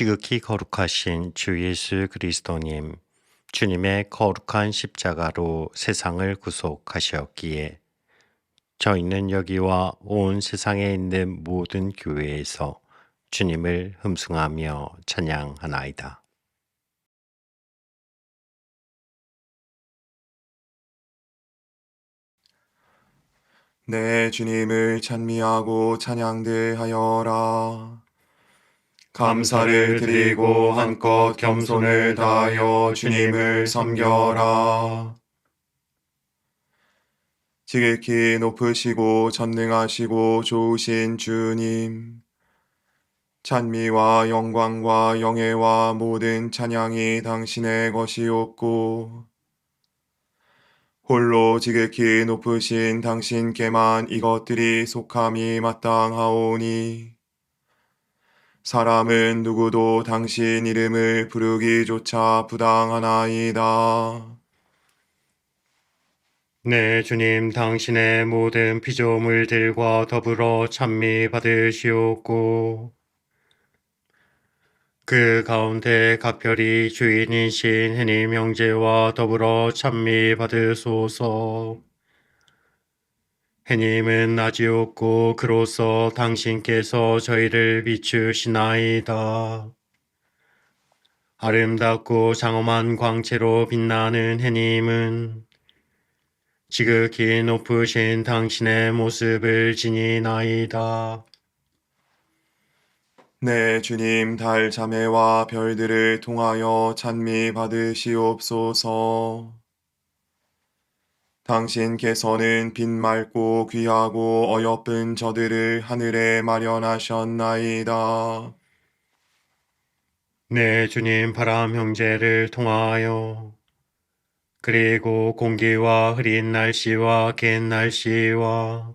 지극히 거룩하신 주 예수 그리스도님, 주님의 거룩한 십자가로 세상을 구속하셨기에 저희는 여기와 온 세상에 있는 모든 교회에서 주님을 흠숭하며 찬양하나이다. 내 주님을 찬미하고 찬양대하여라. 감사를 드리고 한껏 겸손을 다하여 주님을 섬겨라. 지극히 높으시고 전능하시고 좋으신 주님, 찬미와 영광과 영예와 모든 찬양이 당신의 것이옵고, 홀로 지극히 높으신 당신께만 이것들이 속함이 마땅하오니, 사람은 누구도 당신 이름을 부르기조차 부당하나이다. 네, 주님, 당신의 모든 피조물들과 더불어 찬미 받으시옵고, 그 가운데 각별히 주인이신 해님 형제와 더불어 찬미 받으소서. 해님은 없고 그로서 당신께서 저희를 비추시나이다. 아름답고 장엄한 광채로 빛나는 해님은 지극히 높으신 당신의 모습을 지니나이다. 내 주님 달 자매와 별들을 통하여 찬미 받으시옵소서. 당신께서는 빛 맑고 귀하고 어여쁜 저들을 하늘에 마련하셨나이다. 네, 주님 바람 형제를 통하여 그리고 공기와 흐린 날씨와 갠 날씨와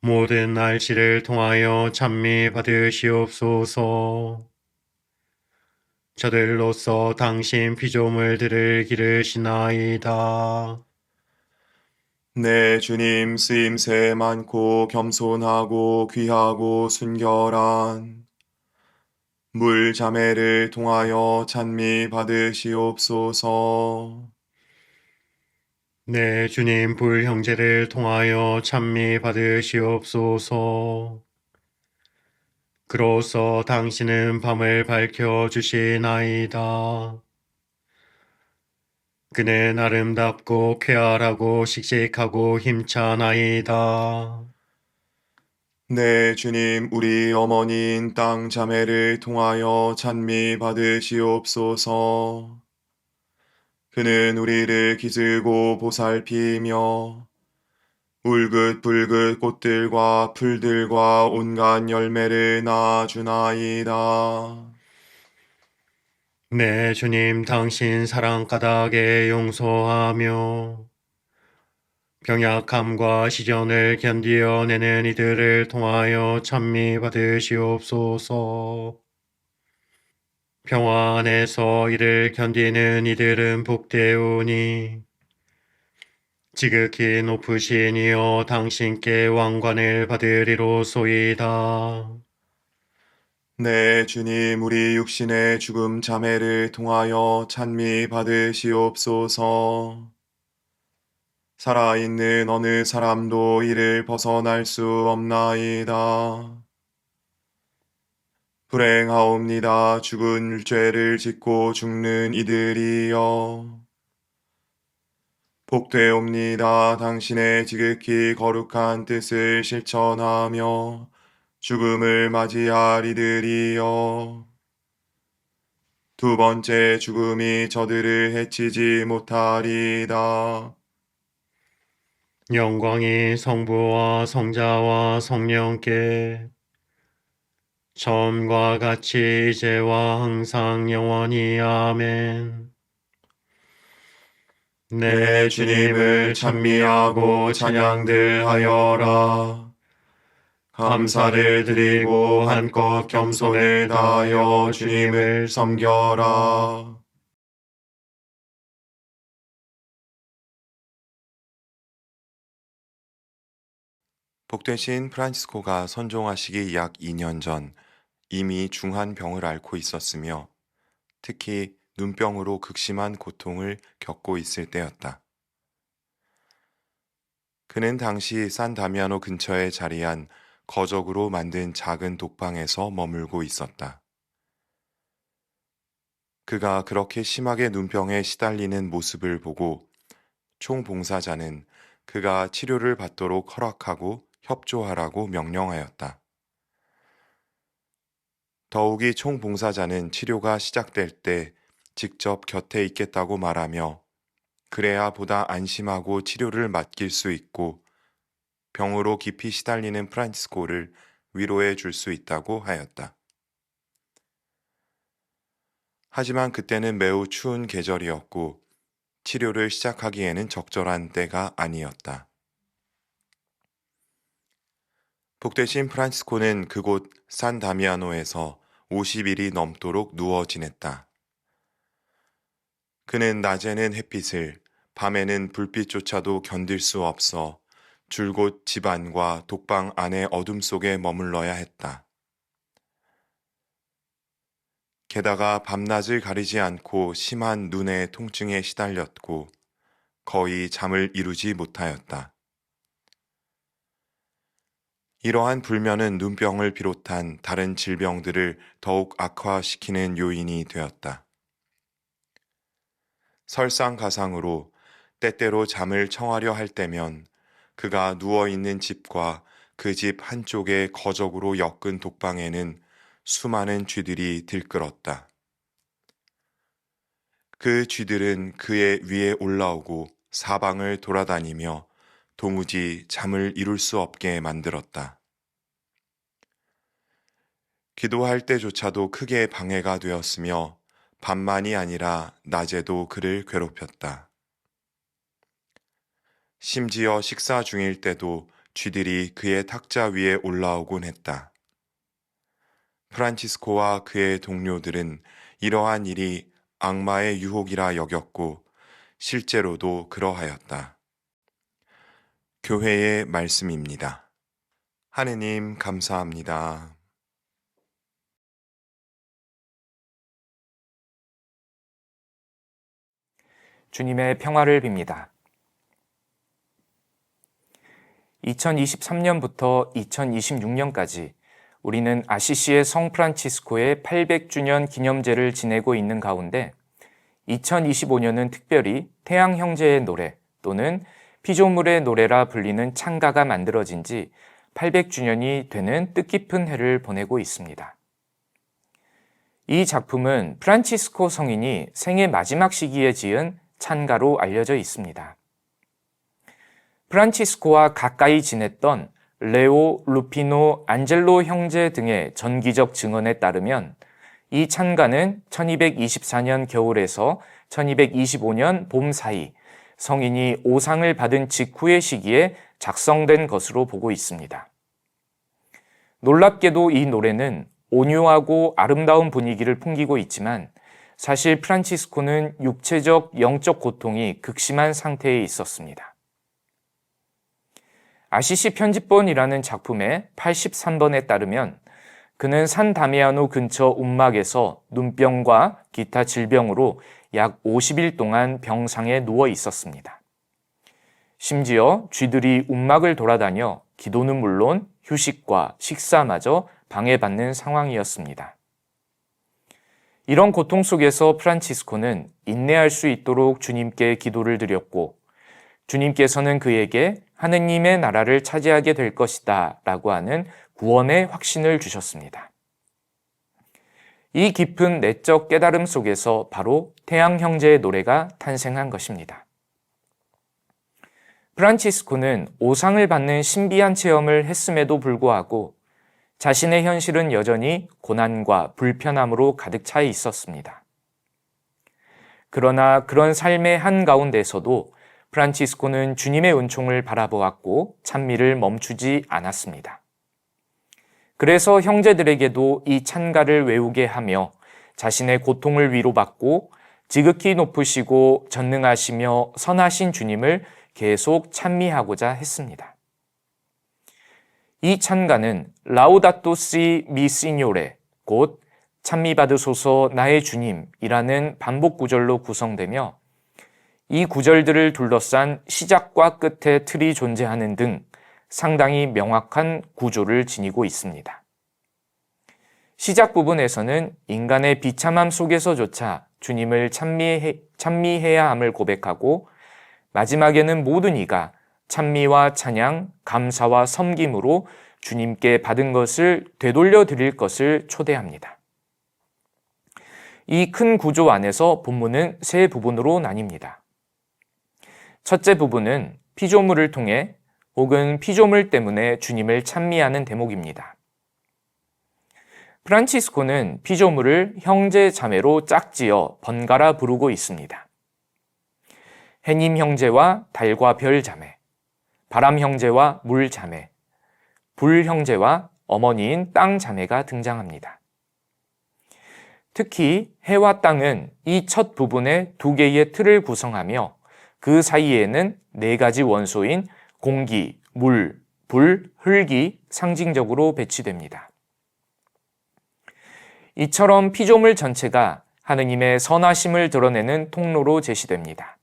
모든 날씨를 통하여 찬미 받으시옵소서. 저들로서 당신 피조물들을 기르시나이다. 내 주님 쓰임새 많고 겸손하고 귀하고 순결한 물 자매를 통하여 찬미 받으시옵소서. 네, 주님 불 형제를 통하여 찬미 받으시옵소서. 그로서 당신은 밤을 밝혀 주시나이다. 그는 아름답고 쾌활하고 씩씩하고 힘차나이다. 내 주님 우리 어머니인 땅 자매를 통하여 찬미 받으시옵소서. 그는 우리를 기르고 보살피며 울긋불긋 꽃들과 풀들과 온갖 열매를 낳아주나이다. 네, 주님 당신 사랑 까닭에 용서하며 병약함과 시전을 견디어내는 이들을 통하여 찬미 받으시옵소서. 평화 안에서 이를 견디는 이들은 복되오니 지극히 높으신 이여 당신께 왕관을 받으리로소이다. 내 주님 우리 육신의 죽음 자매를 통하여 찬미 받으시옵소서. 살아있는 어느 사람도 이를 벗어날 수 없나이다. 불행하옵니다. 죽은 죄를 짓고 죽는 이들이여. 복되옵니다. 당신의 지극히 거룩한 뜻을 실천하며 죽음을 맞이할 이들이여. 두 번째 죽음이 저들을 해치지 못하리다. 영광이 성부와 성자와 성령께 처음과 같이 이제와 항상 영원히 아멘. 내 주님을 찬미하고 찬양들 하여라. 감사를 드리고 한껏 겸손을 다하여 주님을 섬겨라. 복되신 프란치스코가 선종하시기 약 2년 전 이미 중한 병을 앓고 있었으며 특히 눈병으로 극심한 고통을 겪고 있을 때였다. 그는 당시 산 다미아노 근처에 자리한 거적으로 만든 작은 독방에서 머물고 있었다. 그가 그렇게 심하게 눈병에 시달리는 모습을 보고 총 봉사자는 그가 치료를 받도록 허락하고 협조하라고 명령하였다. 더욱이 총 봉사자는 치료가 시작될 때 직접 곁에 있겠다고 말하며 그래야 보다 안심하고 치료를 맡길 수 있고 병으로 깊이 시달리는 프란치스코를 위로해 줄 수 있다고 하였다. 하지만 그때는 매우 추운 계절이었고 치료를 시작하기에는 적절한 때가 아니었다. 복되신 프란치스코는 그곳 산 다미아노에서 50일이 넘도록 누워 지냈다. 그는 낮에는 햇빛을, 밤에는 불빛조차도 견딜 수 없어 줄곧 집 안과 독방 안의 어둠 속에 머물러야 했다. 게다가 밤낮을 가리지 않고 심한 눈의 통증에 시달렸고 거의 잠을 이루지 못하였다. 이러한 불면은 눈병을 비롯한 다른 질병들을 더욱 악화시키는 요인이 되었다. 설상가상으로 때때로 잠을 청하려 할 때면 그가 누워 있는 집과 그 집 한쪽의 거적으로 엮은 독방에는 수많은 쥐들이 들끓었다. 그 쥐들은 그의 위에 올라오고 사방을 돌아다니며 도무지 잠을 이룰 수 없게 만들었다. 기도할 때조차도 크게 방해가 되었으며 밤만이 아니라 낮에도 그를 괴롭혔다. 심지어 식사 중일 때도 쥐들이 그의 탁자 위에 올라오곤 했다. 프란치스코와 그의 동료들은 이러한 일이 악마의 유혹이라 여겼고 실제로도 그러하였다. 교회의 말씀입니다. 하느님 감사합니다. 주님의 평화를 빕니다. 2023년부터 2026년까지 우리는 아시시의 성 프란치스코의 800주년 기념제를 지내고 있는 가운데 2025년은 특별히 태양 형제의 노래 또는 피조물의 노래라 불리는 창가가 만들어진 지 800주년이 되는 뜻깊은 해를 보내고 있습니다. 이 작품은 프란치스코 성인이 생애 마지막 시기에 지은 찬가로 알려져 있습니다. 프란치스코와 가까이 지냈던 레오, 루피노, 안젤로 형제 등의 전기적 증언에 따르면 이 찬가는 1224년 겨울에서 1225년 봄 사이 성인이 오상을 받은 직후의 시기에 작성된 것으로 보고 있습니다. 놀랍게도 이 노래는 온유하고 아름다운 분위기를 풍기고 있지만 사실 프란치스코는 육체적, 영적 고통이 극심한 상태에 있었습니다. 아시시 편집본이라는 작품의 83번에 따르면 그는 산 다미아노 근처 움막에서 눈병과 기타 질병으로 약 50일 동안 병상에 누워 있었습니다. 심지어 쥐들이 움막을 돌아다녀 기도는 물론 휴식과 식사마저 방해받는 상황이었습니다. 이런 고통 속에서 프란치스코는 인내할 수 있도록 주님께 기도를 드렸고 주님께서는 그에게 하느님의 나라를 차지하게 될 것이다 라고 하는 구원의 확신을 주셨습니다. 이 깊은 내적 깨달음 속에서 바로 태양 형제의 노래가 탄생한 것입니다. 프란치스코는 오상을 받는 신비한 체험을 했음에도 불구하고 자신의 현실은 여전히 고난과 불편함으로 가득 차 있었습니다. 그러나 그런 삶의 한가운데서도 프란치스코는 주님의 은총을 바라보았고 찬미를 멈추지 않았습니다. 그래서 형제들에게도 이 찬가를 외우게 하며 자신의 고통을 위로받고 지극히 높으시고 전능하시며 선하신 주님을 계속 찬미하고자 했습니다. 이 찬가는 라우다토 시 미시뇨레 곧 찬미받으소서 나의 주님이라는 반복 구절로 구성되며 이 구절들을 둘러싼 시작과 끝의 틀이 존재하는 등 상당히 명확한 구조를 지니고 있습니다. 시작 부분에서는 인간의 비참함 속에서조차 주님을 찬미해, 찬미해야 함을 고백하고 마지막에는 모든 이가 찬미와 찬양, 감사와 섬김으로 주님께 받은 것을 되돌려 드릴 것을 초대합니다. 이 큰 구조 안에서 본문은 세 부분으로 나뉩니다. 첫째 부분은 피조물을 통해 혹은 피조물 때문에 주님을 찬미하는 대목입니다. 프란치스코는 피조물을 형제 자매로 짝지어 번갈아 부르고 있습니다. 해님 형제와 달과 별 자매, 바람 형제와 물 자매, 불 형제와 어머니인 땅 자매가 등장합니다. 특히 해와 땅은 이 첫 부분의 두 개의 틀을 구성하며 그 사이에는 네 가지 원소인 공기, 물, 불, 흙이 상징적으로 배치됩니다. 이처럼 피조물 전체가 하느님의 선하심을 드러내는 통로로 제시됩니다.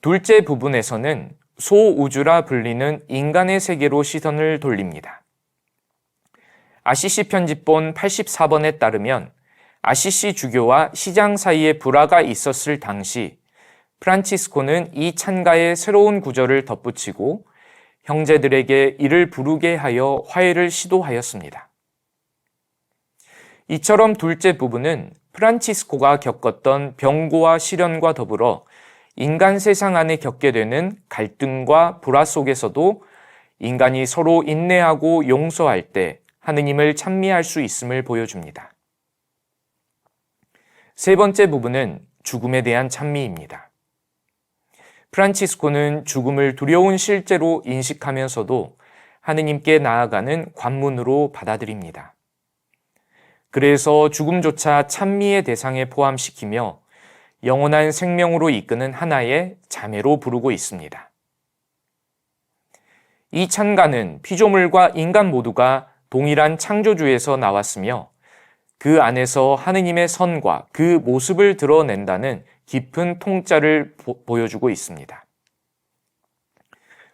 둘째 부분에서는 소우주라 불리는 인간의 세계로 시선을 돌립니다. 아시시 편집본 84번에 따르면 아시시 주교와 시장 사이에 불화가 있었을 당시 프란치스코는 이 찬가의 새로운 구절을 덧붙이고 형제들에게 이를 부르게 하여 화해를 시도하였습니다. 이처럼 둘째 부분은 프란치스코가 겪었던 병고와 시련과 더불어 인간 세상 안에 겪게 되는 갈등과 불화 속에서도 인간이 서로 인내하고 용서할 때 하느님을 찬미할 수 있음을 보여줍니다. 세 번째 부분은 죽음에 대한 찬미입니다. 프란치스코는 죽음을 두려운 실제로 인식하면서도 하느님께 나아가는 관문으로 받아들입니다. 그래서 죽음조차 찬미의 대상에 포함시키며 영원한 생명으로 이끄는 하나의 자매로 부르고 있습니다. 이 찬가는 피조물과 인간 모두가 동일한 창조주에서 나왔으며 그 안에서 하느님의 선과 그 모습을 드러낸다는 깊은 통짜를 보 여주고 있습니다.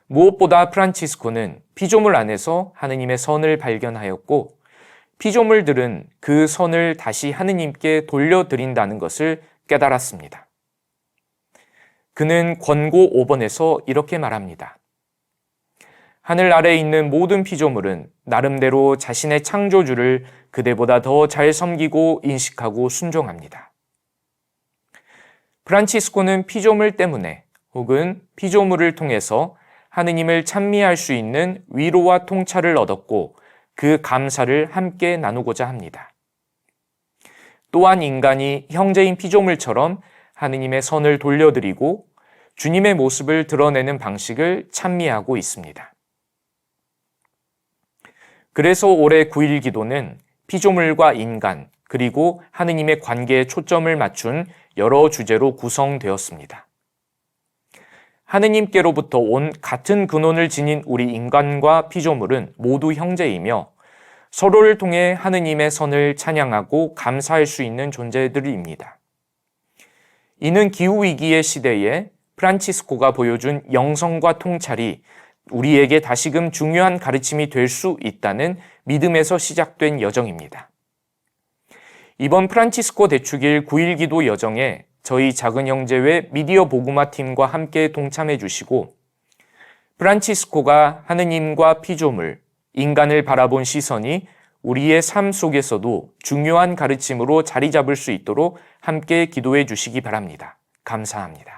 무엇보다 프란치스코는 피조물 안에서 하느님의 선을 발견하였고 피조물들은 그 선을 다시 하느님께 돌려드린다는 것을 깨달았습니다. 그는 권고 5번에서 이렇게 말합니다. 하늘 아래에 있는 모든 피조물은 나름대로 자신의 창조주를 그대보다 더 잘 섬기고 인식하고 순종합니다. 프란치스코는 피조물 때문에 혹은 피조물을 통해서 하느님을 찬미할 수 있는 위로와 통찰을 얻었고 그 감사를 함께 나누고자 합니다. 또한 인간이 형제인 피조물처럼 하느님의 선을 돌려드리고 주님의 모습을 드러내는 방식을 찬미하고 있습니다. 그래서 올해 9일 기도는 피조물과 인간, 그리고 하느님의 관계에 초점을 맞춘 여러 주제로 구성되었습니다. 하느님께로부터 온 같은 근원을 지닌 우리 인간과 피조물은 모두 형제이며 서로를 통해 하느님의 선을 찬양하고 감사할 수 있는 존재들입니다. 이는 기후위기의 시대에 프란치스코가 보여준 영성과 통찰이 우리에게 다시금 중요한 가르침이 될 수 있다는 믿음에서 시작된 여정입니다. 이번 프란치스코 대축일 9일 기도 여정에 저희 작은 형제회 미디어 보구마 팀과 함께 동참해 주시고 프란치스코가 하느님과 피조물, 인간을 바라본 시선이 우리의 삶 속에서도 중요한 가르침으로 자리 잡을 수 있도록 함께 기도해 주시기 바랍니다. 감사합니다.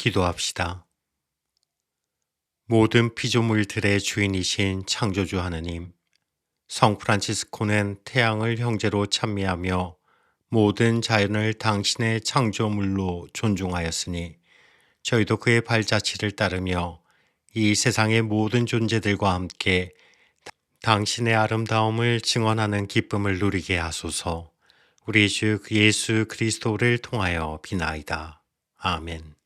기도합시다. 모든 피조물들의 주인이신 창조주 하느님, 성 프란치스코는 태양을 형제로 찬미하며 모든 자연을 당신의 창조물로 존중하였으니 저희도 그의 발자취를 따르며 이 세상의 모든 존재들과 함께 당신의 아름다움을 증언하는 기쁨을 누리게 하소서. 우리 주 예수 그리스도를 통하여 비나이다. 아멘.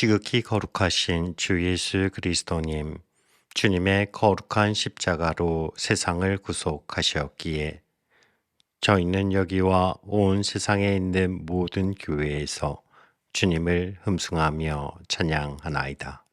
지극히 거룩하신 주 예수 그리스도님, 주님의 거룩한 십자가로 세상을 구속하셨기에 저희는 여기와 온 세상에 있는 모든 교회에서 주님을 흠숭하며 찬양하나이다.